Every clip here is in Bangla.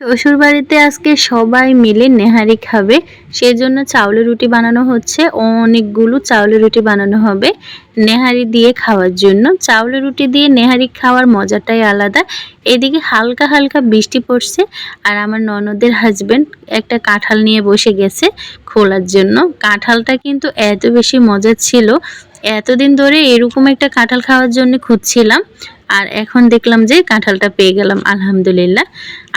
শ্বশুর বাড়িতে আজকে সবাই মিলে নেহারি খাবে। সেজন্য চাউলের রুটি বানানো হচ্ছে। অনেকগুলো চাউলের রুটি বানানো হবে নেহারি দিয়ে খাওয়ার জন্য। চাউলের রুটি দিয়ে নেহারি খাওয়ার মজাটাই আলাদা। এদিকে হালকা হালকা বৃষ্টি পড়ছে আর আমার ননদের হাজব্যান্ড একটা কাঁঠাল নিয়ে বসে গেছে খোলার জন্য। কাঁঠালটা কিন্তু এত বেশি মজার ছিল এতদিন ধরে এরকম একটা কাঁঠাল খাওয়ার জন্য খুঁজছিলাম, আর এখন দেখলাম যে কাঁঠালটা পেয়ে গেলাম, আলহামদুলিল্লাহ।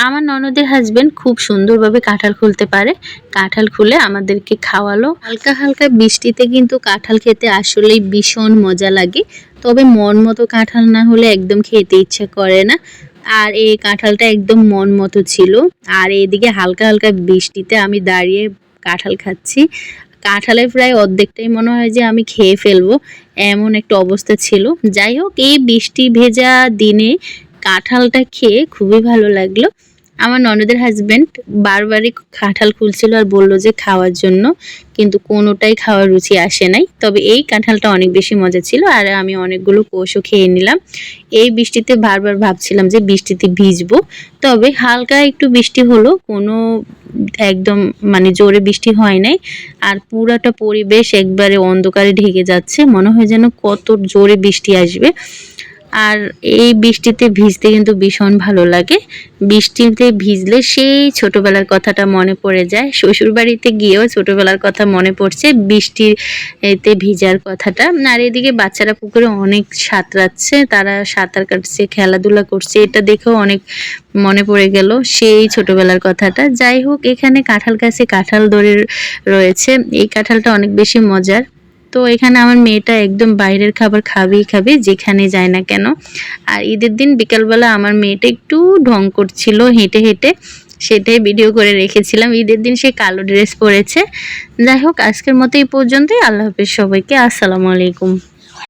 আমার ননদের হাজবেন্ড খুব সুন্দরভাবে কাঁঠাল খুলতে পারে। কাঁঠাল খুলে আমাদেরকে খাওয়ালো। হালকা হালকা বৃষ্টিতে কিন্তু কাঁঠাল খেতে আসলেই ভীষণ মজা লাগে। তবে মন মতো কাঁঠাল না হলে একদম খেতে ইচ্ছে করে না। আর এই কাঁঠালটা একদম মন মতো ছিল। আর এদিকে হালকা হালকা বৃষ্টিতে আমি দাঁড়িয়ে কাঁঠাল খাচ্ছি। কাঁঠালের প্রায় অর্ধেকটাই মনে হয় যে আমি খেয়ে ফেলব, এমন একটা অবস্থা ছিল। যাই হোক, এই বৃষ্টি ভেজা দিনে কাঁঠালটা খেয়ে খুবই ভালো লাগল। আমার ননদের হাজব্যান্ড বারবারই কাঁঠাল খুলছিল আর বলল যে খাওয়ার জন্য, কিন্তু কোনোটাই খাওয়ার রুচি আসে নাই। তবে এই কাঁঠালটা অনেক বেশি মজা ছিল আর আমি অনেকগুলো কোষও খেয়ে নিলাম। এই বৃষ্টিতে বারবার ভাবছিলাম যে বৃষ্টিতে ভিজবো। তবে হালকা একটু বৃষ্টি হলো, কোনো একদম মানে জোরে বৃষ্টি হয় নাই। আর পুরাটা পরিবেশ একবারে অন্ধকারে ঢেকে যাচ্ছে, মনে হয় যেন কত জোরে বৃষ্টি আসবে। আর এই বৃষ্টিতে ভিজতে কিন্তু ভীষণ ভালো লাগে। বৃষ্টিতে ভিজলে সেই ছোটবেলার কথাটা মনে পড়ে যায়। শ্বশুর বাড়িতে গিয়েও ছোটবেলার কথা মনে পড়ছে বৃষ্টির এতে ভিজার কথাটা। আর এদিকে বাচ্চারা পুকুরে অনেক সাঁতরাচ্ছে, তারা সাঁতার কাটছে, খেলাধুলা করছে, এটা দেখেও অনেক মনে পড়ে গেল সেই ছোটবেলার কথাটা। যাই হোক, এখানে কাঁঠাল গাছে কাঁঠাল দড়ি রয়েছে। এই কাঁঠালটা অনেক বেশি মজার। তো এখানে আমার মেয়েটা একদম বাইরের খাবার খাবেই খাবে, যেখানে যায় না কেন। আর ঈদের দিন বিকালবেলা আমার মেয়েটা একটু ঢং করছিল, হেঁটে হেঁটে সেটাই ভিডিও করে রেখেছিলাম। ঈদের দিন সে কালো ড্রেস পরেছে। যাই হোক, আজকের মতো এই পর্যন্তই। আল্লাহ হাফিজ সবাইকে। আসসালামু আলাইকুম।